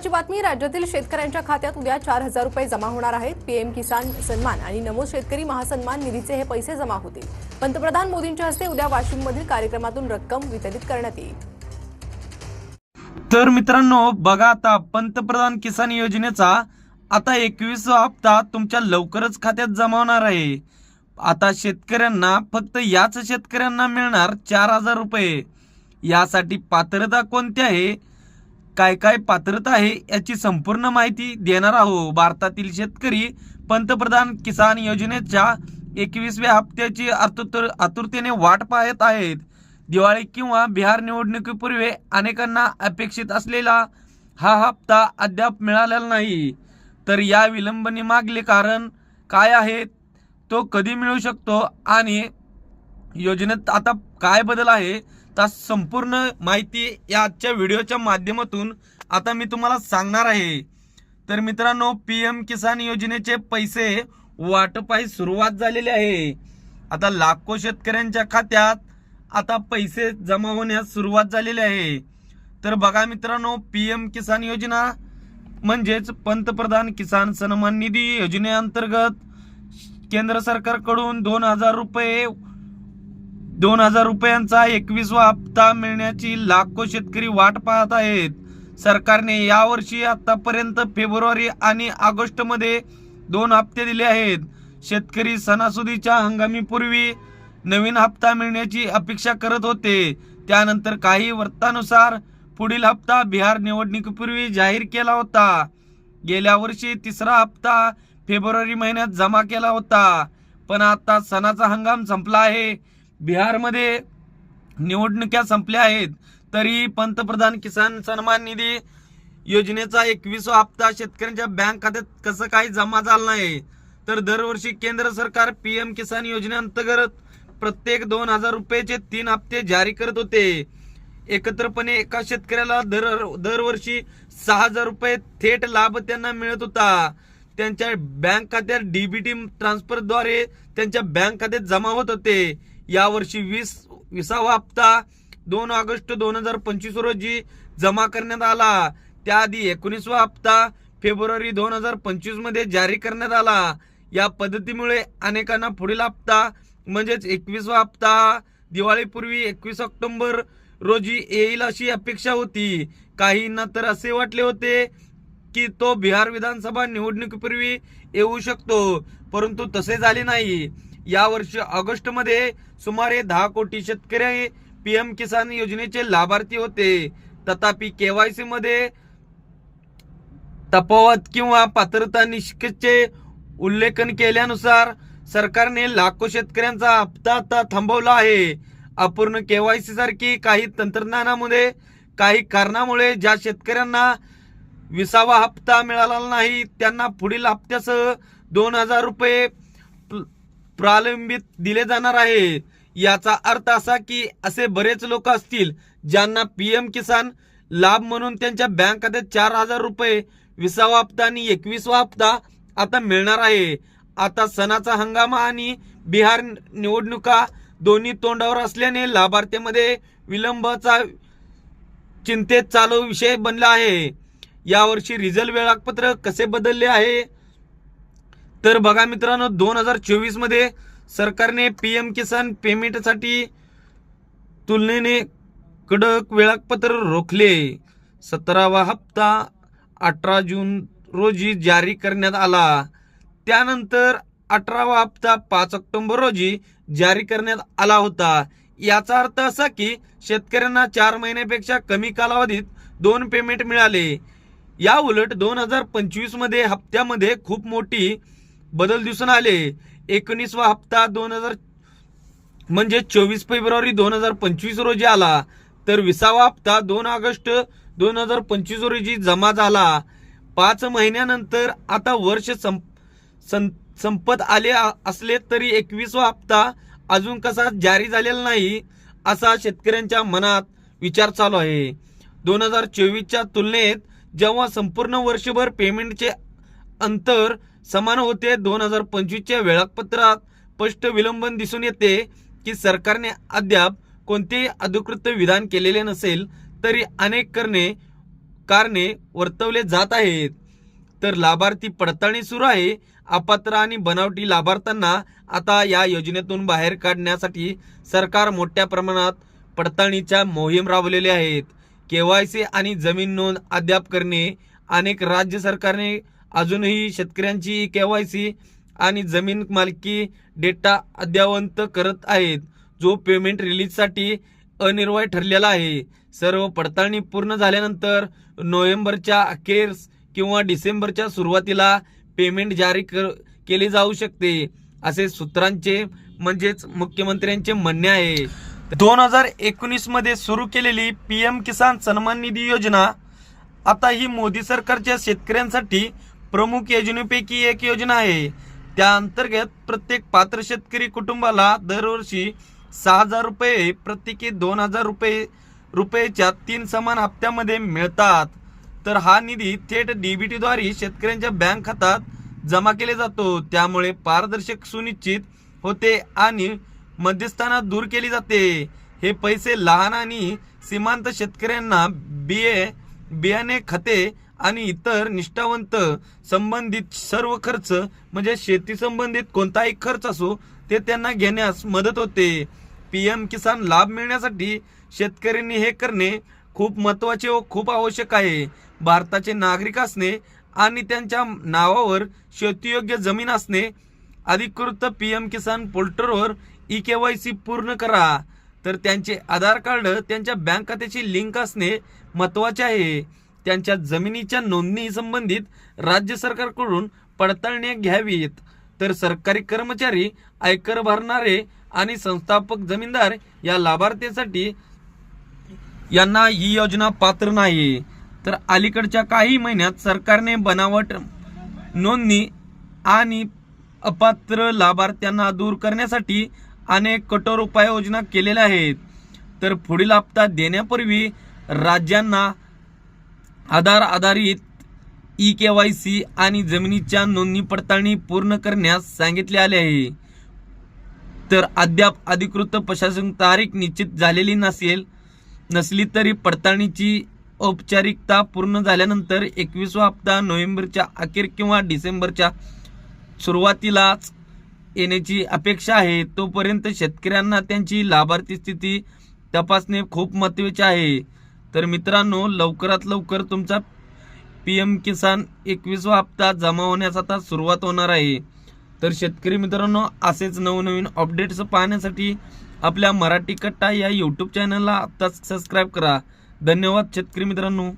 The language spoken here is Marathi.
महत्वाची बातमी राज्यातील शेतकऱ्यांच्या खात्यात उद्या चार हजार रुपये जमा होणार आहेत. पीएम किसान सन्मान आणि नमो शेतकरी महासन्मान निधीचे हे पैसे जमा होतील. पंतप्रधान मोदींच्या हस्ते उद्या वाशिममधील कार्यक्रमातून रक्कम वितरित करण्यात येईल. तर मित्रांनो बघा आता पंतप्रधान किसान योजनेचा आता एकवीसवा हप्ता तुमच्या लवकरच खात्यात जमा होणार आहे. आता शेतकऱ्यांना फक्त याच शेतकऱ्यांना मिळणार चार हजार रुपये. यासाठी पात्रता कोणती आहे? काय काय पात्रता आहे याची संपूर्ण माहिती देणार आहोत. भारतातील शेतकरी पंतप्रधान किसान योजनेच्या एकवीसव्या हप्त्याची आतुर आतुरतेने वाट पाहत आहेत. दिवाळी किंवा बिहार निवडणुकीपूर्वी अनेकांना अपेक्षित असलेला हा हप्ता अद्याप मिळालेला नाही. तर या विलंबनी मागले कारण काय आहे? तो कधी मिळू शकतो? आणि योजनेत आता काय बदल आहे? त्या संपूर्ण माहिती या आजच्या व्हिडिओच्या माध्यमातून आता मी तुम्हाला सांगणार आहे. तर मित्रांनो पी एम किसान योजनेचे पैसे वाटपाई सुरुवात झालेली आहे. आता लाखो शेतकऱ्यांच्या खात्यात आता पैसे जमा होण्यास सुरुवात झालेली आहे. तर बघा मित्रांनो पी एम किसान योजना म्हणजेच पंतप्रधान किसान सन्मान निधी योजनेअंतर्गत केंद्र सरकारकडून दोन हजार रुपये दोन हजार रुपयांचा एकवीसवा हप्ता मिळण्याची लाखो शेतकरी वाट पाहत आहेत. सरकारने यावर्षी आतापर्यंत फेब्रुवारी आणि ऑगस्टमध्ये दोन हप्ते दिले आहेत. शेतकरी सणासुदीच्या हंगामीपूर्वी नवीन हप्ता मिळण्याची अपेक्षा करत होते. त्यानंतर काही वृत्तानुसार पुढील हप्ता बिहार निवडणुकीपूर्वी जाहीर केला होता. गेल्या वर्षी तिसरा हप्ता फेब्रुवारी महिन्यात जमा केला होता. पण आता सणाचा हंगाम संपला आहे. बिहारमध्ये निवडणुक्या संपल्या आहेत तरी पंतप्रधान किसान सन्मान निधी योजनेचा एकवीसवा हप्ता शेतकऱ्यांच्या बँक खात्यात कसं काही जमा झाला नाही? तर दरवर्षी केंद्र सरकार पीएम किसान योजनेअंतर्गत प्रत्येक दोन हजार रुपयाचे तीन हप्ते जारी करत होते. एकत्रपणे एका शेतकऱ्याला दर दरवर्षी सहा हजार रुपये थेट लाभ त्यांना मिळत होता. त्यांच्या बँक खात्यात डीबीटी ट्रान्सफरद्वारे त्यांच्या बँक खात्यात जमा होत होते. यावर्षी वीस विसावा हप्ता दोन ऑगस्ट दोन हजार पंचवीस रोजी जमा करण्यात आला. त्याआधी एकोणीसवा हप्ता फेब्रुवारी दोन हजार पंचवीसमध्ये जारी करण्यात आला. या पद्धतीमुळे अनेकांना पुढील हप्ता म्हणजेच एकवीसवा हप्ता दिवाळीपूर्वी एकवीस ऑक्टोबर रोजी येईल अशी अपेक्षा होती. काहींना तर असे वाटले होते की तो बिहार विधानसभा निवडणुकीपूर्वी येऊ शकतो परंतु तसे झाले नाही. यावर्षी ऑगस्टमध्ये सुमारे दहा कोटी शेतकरी पीएम किसान योजनेचे लाभार्थी होते. तथापि केवायसी मध्ये तफावत किंवा पात्रता निष्कचे उल्लेखन केल्यानुसार सरकारने लाखो शेतकऱ्यांचा हप्ता आता थांबवला आहे. अपूर्ण केवायसी सारखी काही तंत्रज्ञानामुळे काही कारणामुळे ज्या शेतकऱ्यांना विसावा हप्ता मिळाला नाही त्यांना पुढील हप्त्यासह दोन हजार रुपये प्रलंबित दिले जाणार आहे. याचा अर्थ असा की असे बरेच लोक असतील ज्यांना पीएम किसान लाभ म्हणून त्यांच्या बँक खात्यात चार हजार रुपये विसावा हप्ता आणि एकवीसवा हप्ता आता मिळणार आहे. आता सणाचा हंगाम आणि बिहार निवडणुका दोन्ही तोंडावर असल्याने लाभार्थ्यामध्ये विलंबचा चिंतेत चालू विषय बनला आहे. यावर्षी रिझल्ट वेळापत्रक कसे बदलले आहे? तर बघा मित्रांनो दोन हजार चोवीसमध्ये सरकारने पीएम किसान पेमेंटसाठी तुलनेने कडक वेळापत्र रोखले. सतरावा हप्ता अठरा जून रोजी जारी करण्यात आला. त्यानंतर अठरावा हप्ता पाच ऑक्टोबर रोजी जारी करण्यात आला होता. याचा अर्थ असा की शेतकऱ्यांना चार महिन्यापेक्षा कमी कालावधीत दोन पेमेंट मिळाले. या उलट दोन हजार पंचवीसमध्ये हप्त्यामध्ये खूप मोठी बदल दिसून आले. एकोणीसवा हप्ता दोन हजार म्हणजे चोवीस फेब्रुवारी दोन हजार पंचवीस रोजी आला. तर विसावा हप्ता दोन ऑगस्ट दोन हजार पंचवीस रोजी जमा झाला. पाच महिन्यानंतर आता वर्ष संप सं- संपत आले असले तरी एकवीसवा हप्ता अजून कसा जारी झालेला नाही असा शेतकऱ्यांच्या मनात विचार चालू आहे. दोन हजार चोवीसच्या तुलनेत जेव्हा संपूर्ण वर्षभर पेमेंटचे अंतर समान होते. दोन हजार पंचवीसच्या वेळापत्रात स्पष्ट विलंबन दिसून येते की सरकारने अद्याप कोणतेही अधिकृत विधान केलेले नसेल तरी अनेक करणे कारणे वर्तवले जात आहेत. तर लाभार्थी पडताळणी सुरू आहे. अपात्र आणि बनावटी लाभार्थ्यांना आता या योजनेतून बाहेर काढण्यासाठी सरकार मोठ्या प्रमाणात पडताळणीच्या मोहीम राबवलेल्या आहेत. के वाय सी आणि जमीन नोंद अद्याप करणे अनेक राज्य सरकारने अजूनही शेतकऱ्यांची केवायसी आणि जमीन मालकी डेटा अद्यावंत करत आहेत. जो पेमेंट रिलीजसाठी अनिर्वाय ठरलेला आहे. सर्व पडताळणी पूर्ण झाल्यानंतर नोव्हेंबरच्या अखेर्स किंवा डिसेंबरच्या सुरुवातीला पेमेंट जारी कर केले जाऊ शकते असे सूत्रांचे म्हणजेच मुख्यमंत्र्यांचे म्हणणे आहे. दोन हजार एकोणीसमध्ये सुरू केलेली पी एम किसान सन्मान निधी योजना आता ही मोदी सरकारच्या शेतकऱ्यांसाठी प्रमुख योजनेपैकी एक योजना आहे. त्या अंतर्गत प्रत्येक पात्र शेतकरी कुटुंबाला दरवर्षी सहा हजार रुपये प्रत्येकी दोन हजार रुपये रुपयेच्या तीन समान हप्त्यामध्ये मिळतात. तर हा निधी थेट डीबीटीद्वारे शेतकऱ्यांच्या बँक खात्यात जमा केले जातो. त्यामुळे पारदर्शक सुनिश्चित होते आणि मध्यस्थाना दूर केली जाते. हे पैसे लहान आणि सीमांत शेतकऱ्यांना बिये बियाणे खते आणि इतर निष्ठावंत संबंधित सर्व खर्च म्हणजे शेती संबंधित कोणताही खर्च असो ते त्यांना घेण्यास मदत होते. पी एम किसान लाभ मिळण्यासाठी शेतकऱ्यांनी हे करणे खूप महत्त्वाचे व खूप आवश्यक आहे. भारताचे नागरिक असणे आणि त्यांच्या नावावर शेतीयोग्य जमीन असणे अधिकृत पी एम किसान पोर्टलवर ई के वाय सी पूर्ण करा. तर त्यांचे आधार कार्ड त्यांच्या बँक खात्याची लिंक असणे महत्त्वाचे आहे. त्यांच्या जमिनीच्या नोंदणी संबंधित राज्य सरकारकडून पडताळणी घ्यावीत तर सरकारी कर्मचारी आयकर भरणारे आणि संस्थापक जमीनदार या लाभार्थीसाठी यांना ही योजना पात्र नाही. तर अलीकडच्या काही महिन्यात सरकारने बनावट नोंदणी आणि अपात्र लाभार्थ्यांना दूर करण्यासाठी अनेक कठोर उपाययोजना केलेल्या आहेत. तर पुढील हप्ता देण्यापूर्वी राज्यांना आधार आधारित ई के वाय सी आणि जमिनीच्या नोंदणी पडताळणी पूर्ण करण्यास सांगितले आले आहे. तर अद्याप अधिकृत प्रशासन तारीख निश्चित झालेली नसेल नसली तरी पडताळणीची औपचारिकता पूर्ण झाल्यानंतर एकवीसवा हप्ता नोव्हेंबरच्या अखेर किंवा डिसेंबरच्या सुरुवातीलाच येण्याची अपेक्षा आहे. तोपर्यंत शेतकऱ्यांना त्यांची लाभार्थी स्थिती तपासणे खूप महत्त्वाचे आहे. तर मित्रांनो लवकरात लवकर तुमचा पी एम किसान एकवीसवा हप्ता जमा होण्यास आता सुरुवात होणार आहे. तर शेतकरी मित्रांनो असेच नवनवीन अपडेट्स पाहण्यासाठी आपल्या मराठी कट्टा या यूट्यूब चॅनलला आत्ताच सबस्क्राईब करा. धन्यवाद शेतकरी मित्रांनो.